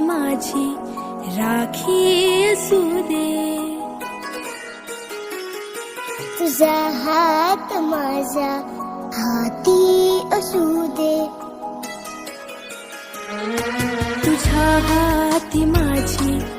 माझी राखी असू दे. तुझा हात माझ्या हाती असू दे. तुझ्या हाती माझी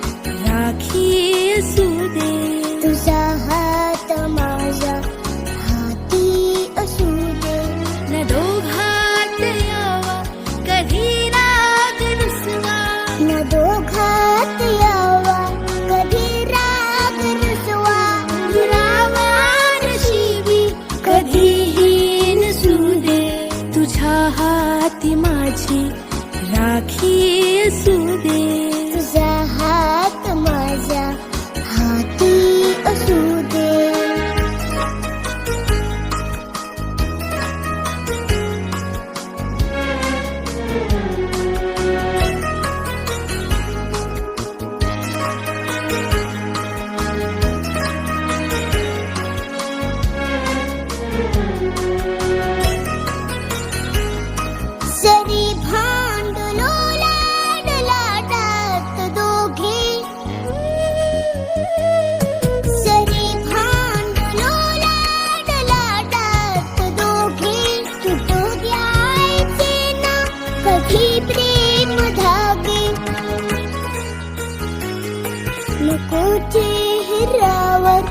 चेहरावर चेहऱ्यावर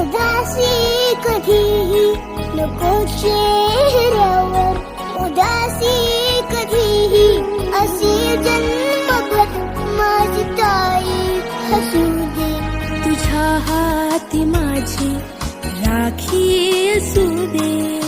उदासी कधीही नको चेहऱ्यावर. उदासी कधीही असे जन्मभर माझी ताई हसू दे. तुझ्या हाती माझी राखी असू दे.